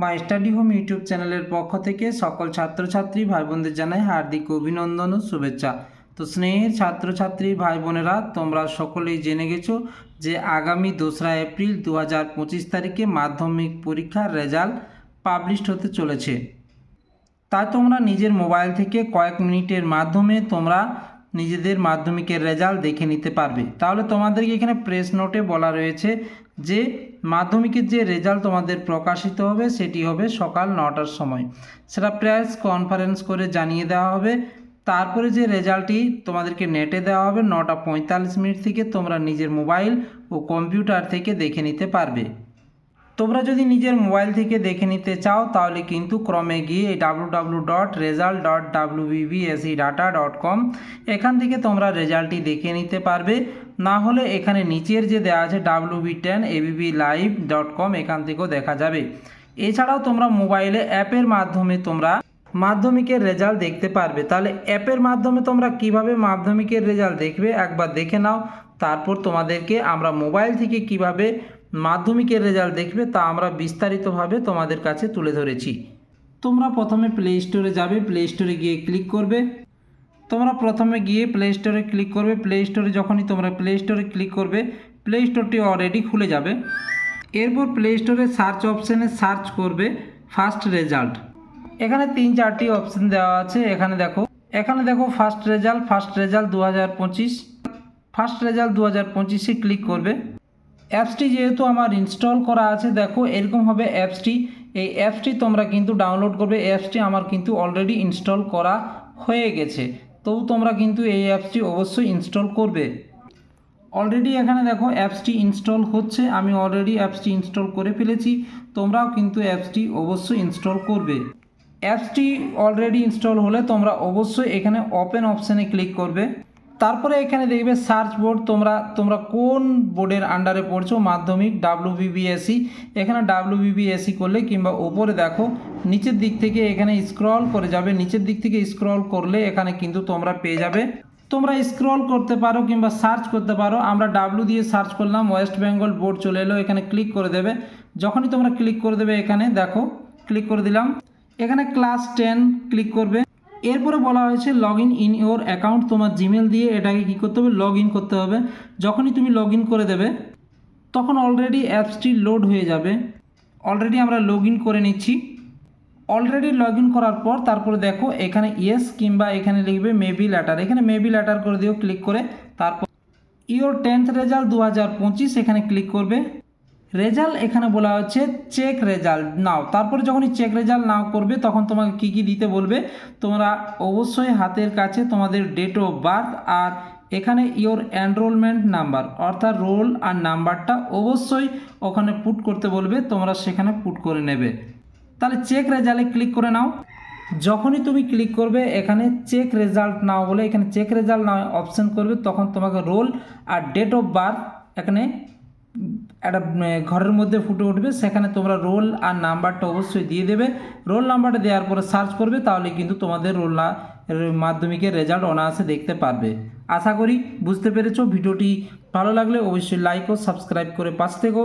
My study home YouTube চ্যানেলের পক্ষ থেকে সকল ছাত্রছাত্রী ভাই বোনদের জানাই হার্দিক অভিনন্দন ও শুভেচ্ছা। তো স্নেহের ছাত্রছাত্রী ভাই বোনেরা তোমরা সকলেই জেনে গেছো যে আগামী দোসরা এপ্রিল দু হাজার পঁচিশ তারিখে মাধ্যমিক পরীক্ষার রেজাল্ট পাবলিশড হতে চলেছে। তাই তোমরা নিজের মোবাইল থেকে কয়েক মিনিটের মাধ্যমে তোমরা নিজেদের মাধ্যমিকের রেজাল্ট দেখে নিতে পারবে। তাহলে তোমাদেরকে এখানে প্রেস নোটে বলা রয়েছে যে মাধ্যমিকের যে রেজাল্ট তোমাদের প্রকাশিত হবে সেটি হবে সকাল নটার সময়। সেটা প্রেস কনফারেন্স করে জানিয়ে দেওয়া হবে। তারপরে যে রেজাল্টটি তোমাদেরকে নেটে দেওয়া হবে, নটা পঁয়তাল্লিশ মিনিট থেকে তোমরা নিজের মোবাইল ও কম্পিউটার থেকে দেখে নিতে পারবে। তোমরা যদি নিজের মোবাইল থেকে দেখে নিতে চাও, তাহলে কিন্তু ক্রমে গিয়ে এই W W dot result dot W data dot com এখান থেকে তোমরা রেজাল্টটি দেখে নিতে পারবে। না হলে এখানে নিচের যে দেওয়া আছে W B ten ABP live dot com এখান থেকেও দেখা যাবে। এছাড়াও তোমরা মোবাইলে অ্যাপের মাধ্যমে তোমরা মাধ্যমিকের রেজাল্ট দেখতে পারবে। তাহলে অ্যাপের মাধ্যমে তোমরা কীভাবে মাধ্যমিকের রেজাল্ট দেখবে একবার দেখে নাও। তারপর তোমাদেরকে আমরা মোবাইল থেকে কীভাবে মাধ্যমিকের রেজাল্ট দেখবে তা আমরা বিস্তারিতভাবে তোমাদের কাছে তুলে ধরেছি। তোমরা প্রথমে প্লে স্টোরে যাবে। প্লে স্টোরে গিয়ে ক্লিক করবে। তোমরা প্রথমে গিয়ে প্লে স্টোরে ক্লিক করবে। প্লে স্টোরে যখনই তোমরা প্লে স্টোরে ক্লিক করবে প্লে স্টোরটি অলরেডি খুলে যাবে। এরপর প্লে স্টোরে সার্চ অপশানে সার্চ করবে ফার্স্ট রেজাল্ট এখানে তিন চারটি অপশান দেওয়া আছে। এখানে দেখো এখানে দেখো ফার্স্ট রেজাল্ট ফার্স্ট রেজাল্ট দু হাজার পঁচিশ। ফার্স্ট রেজাল্ট দু হাজার পঁচিশে ক্লিক করবে। অ্যাপসটি যেহেতু আমার ইনস্টল করা আছে, দেখো এরকম হবে অ্যাপসটি এই অ্যাপসটি তোমরা কিন্তু ডাউনলোড করবে। অ্যাপসটি আমার কিন্তু অলরেডি ইনস্টল করা হয়ে গেছে। তবু তোমরা কিন্তু এই অ্যাপসটি অবশ্যই ইনস্টল করবে। অলরেডি এখানে দেখো অ্যাপসটি ইনস্টল হচ্ছে, আমি অলরেডি অ্যাপসটি ইনস্টল করে ফেলেছি, তোমরাও কিন্তু অ্যাপসটি অবশ্যই ইনস্টল করবে। অ্যাপসটি অলরেডি ইনস্টল হলে তোমরা অবশ্যই এখানে ওপেন অপশানে ক্লিক করবে। তারপরে এখানে দেখবে সার্চ বোর্ড তোমরা তোমরা কোন বোর্ডের আন্ডারে পড়ছো? মাধ্যমিক ডাব্লিউ বিবিএসি এখানে ডাব্লিউ বিবিএসি করলে কিংবা ওপরে দেখো, নিচের দিক থেকে এখানে স্ক্রল করে যাবে। নিচের দিক থেকে স্ক্রল করলে এখানে কিন্তু তোমরা পেয়ে যাবে। তোমরা স্ক্রল করতে পারো কিংবা সার্চ করতে পারো। আমরা ডাব্লু দিয়ে সার্চ করলাম ওয়েস্ট বেঙ্গল বোর্ড চলে এলো, এখানে ক্লিক করে দেবে। যখনই তোমরা ক্লিক করে দেবে এখানে, দেখো ক্লিক করে দিলাম। এখানে ক্লাস টেন ক্লিক করবে। এরপরে বলা হয়েছে log in in your account তোমার জিমেল দিয়ে এটাকে কী করতে হবে? লগ ইন করতে হবে। যখনই তুমি লগ ইন করে দেবে, তখন অলরেডি অ্যাপসটি লোড হয়ে যাবে। অলরেডি আমরা লগ ইন করে নিচ্ছি। অলরেডি লগ ইন করার পর তারপরে দেখো, এখানে ইয়েস কিংবা এখানে লিখবে মেবি লেটার এখানে মেবি লেটার করে দিও ক্লিক করে তারপর ইওর টেন্থ রেজাল্ট দু হাজার পঁচিশ এখানে ক্লিক করবে। রেজাল্ট এখানে বলা হচ্ছে চেক রেজাল্ট নাও, তারপরে যখনই চেক রেজাল্ট নাও করবে, তখন তোমাকে কী কী দিতে বলবে? তোমরা অবশ্যই হাতের কাছে তোমাদের ডেট অফ বার্থ আর এখানে ইওর এনরোলমেন্ট নাম্বার অর্থাৎ রোল আর নাম্বারটা অবশ্যই ওখানে পুট করতে বলবে, তোমরা সেখানে পুট করে নেবে। তাহলে চেক রেজাল্টে ক্লিক করে নাও। যখনই তুমি ক্লিক করবে, এখানে চেক রেজাল্ট নাও বলে, এখানে চেক রেজাল্ট নাও অপশন করবে, তখন তোমাকে রোল আর ডেট অফ বার্থ এখানে একটা ঘরের মধ্যে ফুটে উঠবে, সেখানে তোমরা রোল আর নাম্বারটা অবশ্যই দিয়ে দেবে। রোল নাম্বারটা দেওয়ার পরে সার্চ করবে, তাহলে কিন্তু তোমাদের রোল মাধ্যমিকের রেজাল্ট অনায়াসে দেখতে পারবে। আশা করি বুঝতে পেরেছ, ভিডিওটি ভালো লাগলে অবশ্যই লাইক ও সাবস্ক্রাইব করে পাশ থেকো।